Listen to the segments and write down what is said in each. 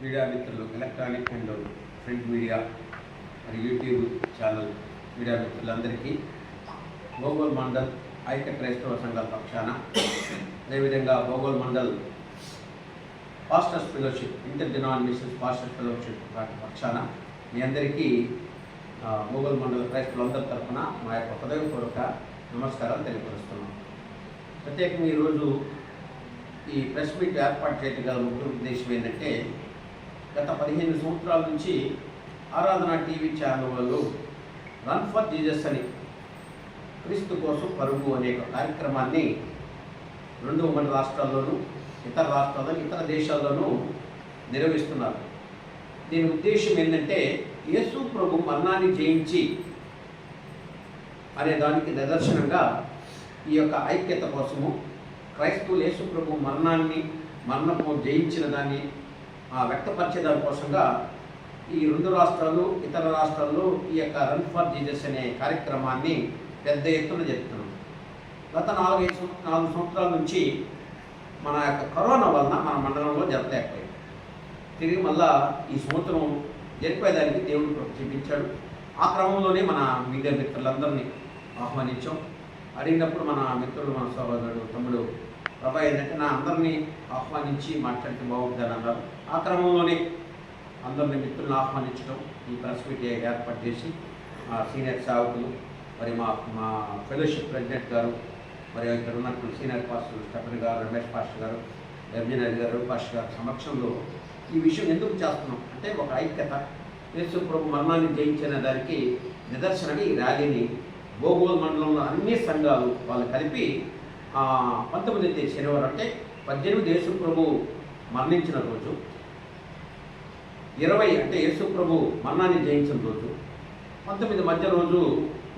Media మిత్రులు electronic and print media మరియు YouTube channel media మిత్రులందరికీ భోగోల్ మండల్ ఐక్య క్రైస్తవ సంఘాల పక్షాన అదేవిధంగా Bhogol Mandal pastors fellowship inter denominations pastors fellowship పక్షాన మీ అందరికీ ఆ, మండల క్రైస్తవులందరి తరఫున మా యొక్క హృదయపూర్వక నమస్కారాలు తెలియపరుస్తున్నాం. ప్రత్యేకంగా ఈరోజు ఈ ప్రెస్ మీట్ ఏర్పాటు చేయగల ముఖ్య ఉద్దేశం ఏంటంటే గత పదిహేను సంవత్సరాల నుంచి ఆరాధన టీవీ ఛానల్ వాళ్ళు రన్ ఫర్ జీజస్ అని క్రీస్తు కోసం పరుగు అనే కార్యక్రమాన్ని రెండు ఉమ్మడి రాష్ట్రాల్లోనూ ఇతర రాష్ట్రాల్లో ఇతర దేశాల్లోనూ నిర్వహిస్తున్నారు. దీని ఉద్దేశం ఏంటంటే యేసు ప్రభు మరణాన్ని జయించి అనే దానికి నిదర్శనంగా ఈ యొక్క ఐక్యత కోసము క్రైస్తవులు యేసు ప్రభు మరణాన్ని మరణము జయించిన దాన్ని వ్యక్తపరిచే దాని కోసంగా ఈ రెండు రాష్ట్రాలు ఇతర రాష్ట్రాల్లో ఈ యొక్క రన్ ఫర్ జీజస్ అనే కార్యక్రమాన్ని పెద్ద ఎత్తున జరుపుతున్నాం. గత నాలుగైదు నాలుగు సంవత్సరాల నుంచి మన యొక్క కరోనా వలన మన మండలంలో జరపలేకపోయాం. తిరిగి మళ్ళా ఈ సంవత్సరం జరిపేదానికి దేవుడు చూపించాడు. ఆ క్రమంలోనే మన మీడియా మిత్రులందరినీ ఆహ్వానించాం. అడిగినప్పుడు మన మిత్రుడు మన సహోదరుడు తమ్ముడు ప్రభా ఏంటంటే నా అందరినీ ఆహ్వానించి మాట్లాడితే బాగుంటుందని అన్నారు. ఆ క్రమంలోనే అందరిని మిత్రులను ఆహ్వానించడం ఈ ప్రెస్ మీట్ ఏర్పాటు చేసి మా సీనియర్ సేవకులు మరి మా మా ఫెలోషిప్ ప్రెసిడెంట్ గారు మరి ఇక్కడ ఉన్నటువంటి సీనియర్ పాస్టర్ స్టెఫన్ గారు రమేష్ పాస్టర్ గారు రవిజనర్ గారు పాస్టర్ గారు సమక్షంలో ఈ విషయం ఎందుకు చేస్తున్నాం? అంటే ఒక ఐక్యత యేసు ప్రభు మరణాన్ని జయించిన దానికి నిదర్శనగా ఈ ర్యాలీని భోగోల్ మండలంలో అన్ని సంఘాలు వాళ్ళు కలిపి పంతొమ్మిది శనివారం అంటే పద్దెనిమిది యేసు ప్రభు మరణించిన రోజు ఇరవై అంటే యేసు ప్రభు మరణాన్ని జయించిన రోజు. పంతొమ్మిది మధ్య రోజు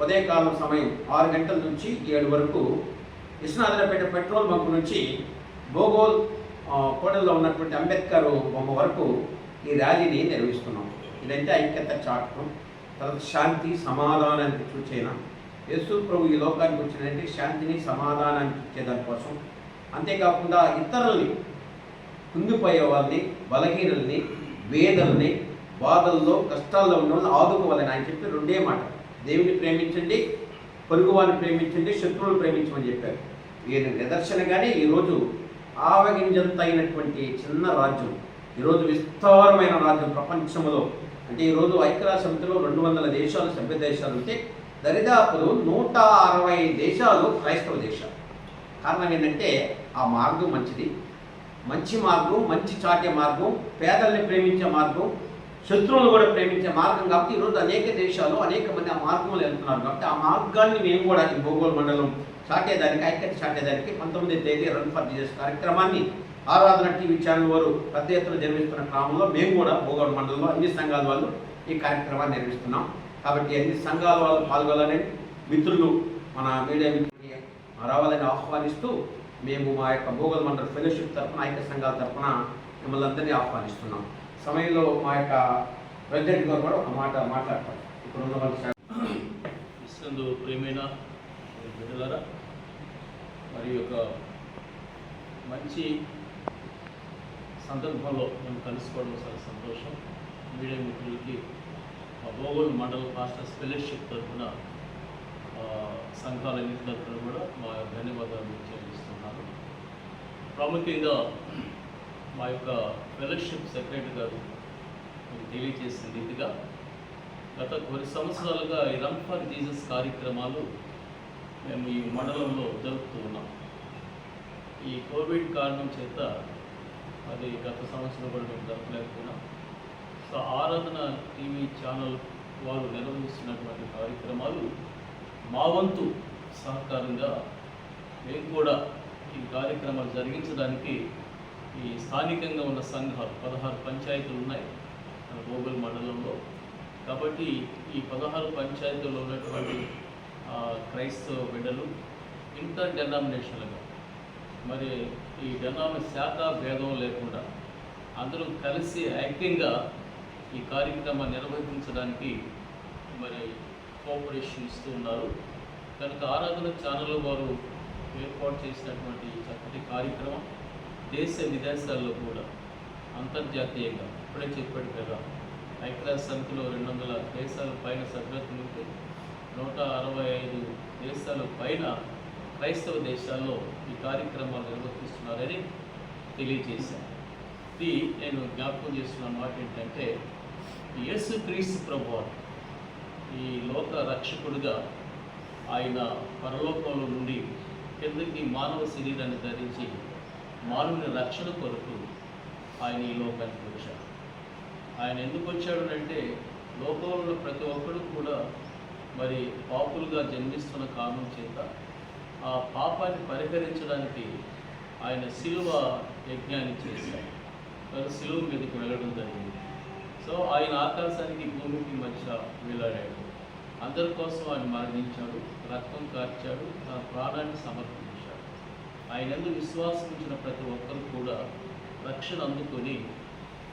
ఉదయకాలం సమయం ఆరు గంటల నుంచి ఏడు వరకు విశ్వనాథనపేట పెట్రోల్ బంక్ నుంచి భోగోల్ కోటల్లో కోడల్లో ఉన్నటువంటి అంబేద్కర్ బొమ్మ వరకు ఈ ర్యాలీని నిర్వహిస్తున్నాం. ఇదంటే ఐక్యత చాటం తర్వాత శాంతి సమాధానానికి సూచన యేసు ప్రభు ఈ లోకానికి వచ్చినంటే శాంతిని సమాధానానికి ఇచ్చే దానికోసం అంతేకాకుండా ఇతరుల్ని కుంగిపోయే వాళ్ళని బలహీనుల్ని వేదల్ని బాధల్లో కష్టాల్లో ఉన్న వాళ్ళని ఆదుకోవాలని ఆయన చెప్పి రెండే మాట. దేవుని ప్రేమించండి పొరుగువారిని ప్రేమించండి శత్రువులు ప్రేమించమని చెప్పారు. ఈయన నిదర్శనగానే ఈరోజు ఆవగింజంత అయినటువంటి చిన్న రాజ్యం ఈరోజు విస్తారమైన రాజ్యం ప్రపంచంలో. అంటే ఈరోజు ఐక్యరాజ్య సమితిలో రెండు వందల దేశాలు సభ్య దేశాలు ఉంటే దరిదాపులు నూట అరవై దేశాలు క్రైస్తవ దేశాలు. కారణం ఏంటంటే ఆ మార్గం మంచిది మంచి మార్గం మంచి చాటే మార్గం పేదల్ని ప్రేమించే మార్గం శత్రువులు కూడా ప్రేమించే మార్గం కాబట్టి ఈరోజు అనేక దేశాలు అనేక మంది ఆ మార్గంలో వెళ్తున్నారు కాబట్టి ఆ మార్గాన్ని మేము కూడా ఈ భూగోళ మండలం చాటేదానికి ఐక్యత చాటేదానికి పంతొమ్మిది తేదీ రన్ ఫర్ జీజస్ కార్యక్రమాన్ని ఆరాధన టీవీ ఛానల్ వారు పెద్ద ఎత్తున నిర్వహిస్తున్న క్రమంలో మేము కూడా భూగోళ మండలంలో అన్ని సంఘాల వాళ్ళు ఈ కార్యక్రమాన్ని నిర్వహిస్తున్నాం. కాబట్టి అన్ని సంఘాల వాళ్ళు పాల్గొనాలని మిత్రులు మన మీడియా మిత్రులు రావాలని ఆహ్వానిస్తూ మేము మా యొక్క భూగోళ మండల ఫెలోషిప్ తరఫున ఐక్య సంఘాల తరఫున మిమ్మల్ని అందరినీ ఆహ్వానిస్తున్నాం. సమయంలో మా యొక్క ప్రెసిడెంట్ గారు కూడా ఒక మాట మాట్లాడతారు. ఇప్పుడు ఉన్న వాళ్ళ క్రిస్తందు ప్రేమైన బిడ్డలారా మరి ఒక మంచి సందర్భంలో మేము కలుసుకోవడం చాలా సంతోషం. మీడియా మిత్రులకి మా మండల మాస్టర్స్ ఫెలోషిప్ తరఫున సంఘాలన్నింటి తరఫున కూడా మా ధన్యవాదాలు చెల్లిస్తున్నాను ప్రాముఖ్యంగా మా యొక్క ఫెలోషిప్ సెక్రటరీ గారు తెలియజేసిన రీతిగా గత కొన్ని సంవత్సరాలుగా ఈ రన్ ఫర్ జీసస్ కార్యక్రమాలు మేము ఈ మండలంలో జరుపుతూ ఉన్నాం. ఈ కోవిడ్ కారణం చేత అది గత సంవత్సరం కూడా మేము జరపలేకపోయినాం. సో ఆరాధన టీవీ ఛానల్ వారు నిర్వహిస్తున్నటువంటి కార్యక్రమాలు మా వంతు సహకారంగా మేము కూడా ఈ కార్యక్రమాలు జరిగించడానికి ఈ స్థానికంగా ఉన్న సంఘాలు పదహారు పంచాయతీలు ఉన్నాయి మన గోగుల్ మండలంలో. కాబట్టి ఈ పదహారు పంచాయతీల్లో ఉన్నటువంటి ఆ, క్రైస్తవ బిడ్డలు ఇంటర్ డెనామినేషన్లుగా మరి ఈ డెనామి శాఖ భేదం లేకుండా అందరూ కలిసి ఐక్యంగా ఈ కార్యక్రమాన్ని నిర్వహించడానికి మరి కోఆపరేషన్ ఇస్తూ ఉన్నారు కనుక ఆరాధన ఛానల్ వారు ఏర్పాటు చేసినటువంటి చక్కటి కార్యక్రమం దేశ విదేశాల్లో కూడా అంతర్జాతీయంగా ఇప్పుడే చెప్పాడు కదా ఐక్యరాజ్య సమితిలో రెండు వందల దేశాల పైన సభ్యత్వం ఉంటే నూట అరవై ఐదు దేశాల పైన క్రైస్తవ దేశాల్లో ఈ కార్యక్రమాలు నిర్వర్తిస్తున్నారని తెలియజేశాను ఇది నేను జ్ఞాపకం చేస్తున్న మాట ఏంటంటే యేసు క్రీస్తు ప్రభు ఈ లోక రక్షకుడిగా ఆయన పరలోకంలో నుండి కిందకి మానవ శరీరాన్ని ధరించి మానవుని రక్షణ కొరకు ఆయన ఈ లోకానికి వచ్చాడు. ఆయన ఎందుకు వచ్చాడు అంటే లోకంలో ప్రతి ఒక్కరు కూడా మరి పాపులుగా జన్మిస్తున్న కారణం చేత ఆ పాపాన్ని పరిహరించడానికి ఆయన శిలువ యజ్ఞాన్ని చేశాడు మరి శిలువ మీదకి వెళ్ళడం జరిగింది. సో ఆయన ఆకాశానికి భూమికి మధ్య వెళ్ళాడాడు. అందరి కోసం ఆయన మరణించాడు. రక్తం కార్చాడు. తన ప్రాణాన్ని సమర్పించాడు. ఆయన ఎందుకు విశ్వాసం ఉంచిన ప్రతి ఒక్కరు కూడా రక్షణ అందుకొని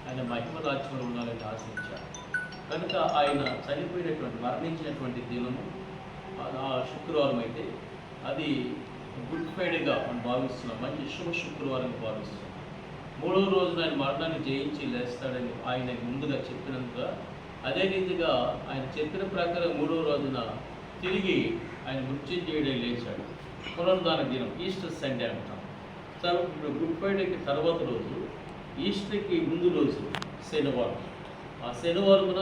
ఆయన మహిమ రాజ్యంలో ఉండాలని ఆశించాడు కనుక ఆయన చనిపోయినటువంటి మరణించినటువంటి దినము ఆ శుక్రవారం అయితే అది గుడ్ ఫ్రైడేగా మనం భావిస్తున్నాం. మంచి శుభ శుక్రవారం భావిస్తున్నాం. మూడవ రోజున ఆయన మరణాన్ని జయించి లేస్తాడని ఆయన ముందుగా చెప్పినందుక అదే రీతిగా ఆయన చెప్పిన ప్రకారం మూడవ రోజున తిరిగి ఆయన మృత్యుంజయుడే లేచాడు. పునరుద్ధాన దినం ఈస్టర్ సండే అంటాం. తర్వాత ఇప్పుడు గుడ్ ఫ్రైడేకి తర్వాత రోజు ఈస్టర్కి ముందు రోజు శనివారం. ఆ శనివారమున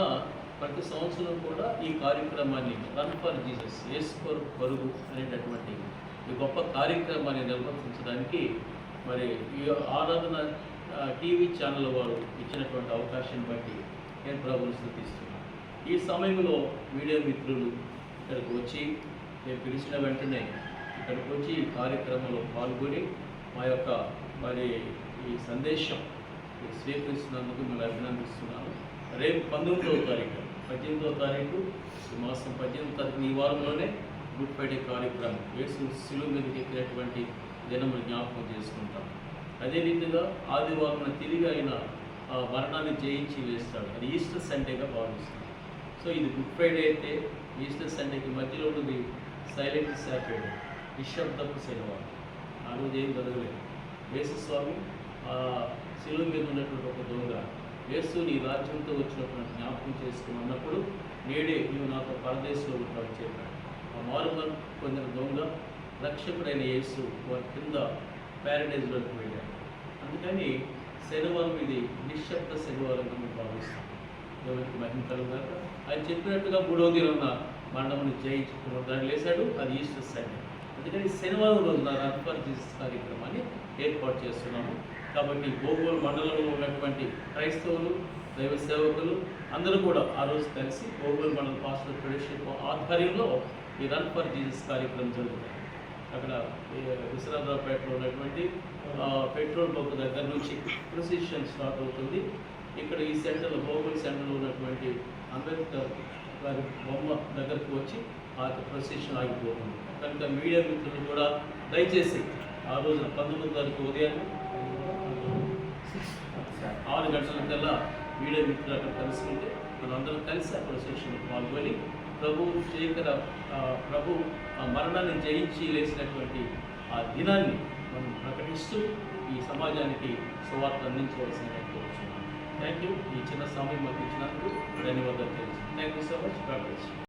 ప్రతి సంవత్సరం కూడా ఈ కార్యక్రమాన్ని run for Jesus S for పరుగు అనేటటువంటి ఈ గొప్ప కార్యక్రమాన్ని నిర్వర్తించడానికి మరి ఈ ఆరాధన టీవీ ఛానల్ వారు ఇచ్చినటువంటి అవకాశాన్ని బట్టి నేను ప్రభుని స్థుతిస్తున్నాను. ఈ సమయంలో మీడియా మిత్రులు ఇక్కడికి వచ్చి నేను పిలిచిన వెంటనే ఇక్కడికి వచ్చి ఈ కార్యక్రమంలో పాల్గొని మా యొక్క మరి ఈ సందేశం స్వీకరిస్తున్నందుకు మిమ్మల్ని అభినందిస్తున్నాను. రేపు పంతొమ్మిదవ తారీఖు పద్దెనిమిదవ తారీఖు ఈ మాసం పద్దెనిమిదవ తారీఖు ఈ వారంలోనే గుడ్ ఫ్రైడే కార్యక్రమం వేసు సిలువు మీదకి ఎక్కినటువంటి దినములు జ్ఞాపకం చేసుకుంటాం అదే రీతిగా ఆదివారం తిరిగి ఆయన ఆ మరణాన్ని జయించి వేస్తాడు. అది ఈస్టర్ సండేగా భావిస్తుంది సో ఇది గుడ్ ఫ్రైడే అయితే ఈస్టర్ సండేకి మధ్యలో ఉంది సైలెంట్ సాటర్డే నిశ్శబ్దపు శనివారం. ఆ రోజు ఏం జరగలేదు. వేసుస్వామి శిలువ మీద ఉన్నటువంటి ఒక దొంగ వేసు నీ రాజ్యంతో వచ్చినటువంటి జ్ఞాపకం చేసుకున్నప్పుడు నేడే నువ్వు నాతో పరదేశంలో ఉంటావు చెప్పాడు. ఆ మారుమల్ పొందిన దొంగ రక్షకుడైన యేసు వారి కింద ప్యారడైజ్లోకి వెళ్ళారు అందుకని శనివారం ఇది నిశ్శబ్ద శనివారంగా మేము భావిస్తాం ఎవరికి మహిమ కలుగుతారు ఆయన చెప్పినట్టుగా మూడవ ఉన్న మండపం జయించుకున్న దాన్ని లేశాడు అది ఈస్టర్ సండే అందుకని శనివారం రోజున రన్ జీసస్ కార్యక్రమాన్ని ఏర్పాటు చేస్తున్నాము. కాబట్టి గోగోలు మండలంలో ఉన్నటువంటి క్రైస్తవులు దైవ సేవకులు అందరూ కూడా ఆ రోజు కలిసి గోగోలు మండల పాస్టర్ ఫెడరేషన్ ఆధ్వర్యంలో ఈ రన్ ఫర్ జీసస్ కార్యక్రమం జరుగుతుంది. అక్కడ ఈ ఉన్నటువంటి ఆ, పెట్రోల్ బంక్ దగ్గర నుంచి ప్రొసిషన్ స్టార్ట్ అవుతుంది. ఇక్కడ ఈ సెంటర్లో గోగుల్ సెంటర్లో ఉన్నటువంటి అంబేద్కర్ గారి బొమ్మ దగ్గరకు వచ్చి ఆ ప్రొసిషన్ ఆగిపోతుంది. కనుక మీడియా మిత్రులు కూడా దయచేసి ఆ రోజున పంతొమ్మిది తారీఖు ఉదయం ఆరు గంటలకల్లా మీడియా మిత్రులు అక్కడ కలుసుకుంటే మనందరం కలిసి ఆ ప్రొసెషన్లో పాల్గొని ప్రభు శేఖర ప్రభు ఆ మరణాన్ని జయించి లేచినటువంటి ఆ దినాన్ని మనం ప్రకటిస్తూ ఈ సమాజానికి సువార్త అందించవలసిందిగా కోరుతున్నాను థ్యాంక్ యూ ఈ చిన్న సమయం మాకు ఇచ్చినందుకు ధన్యవాదాలు తెలుసు. Thank you so much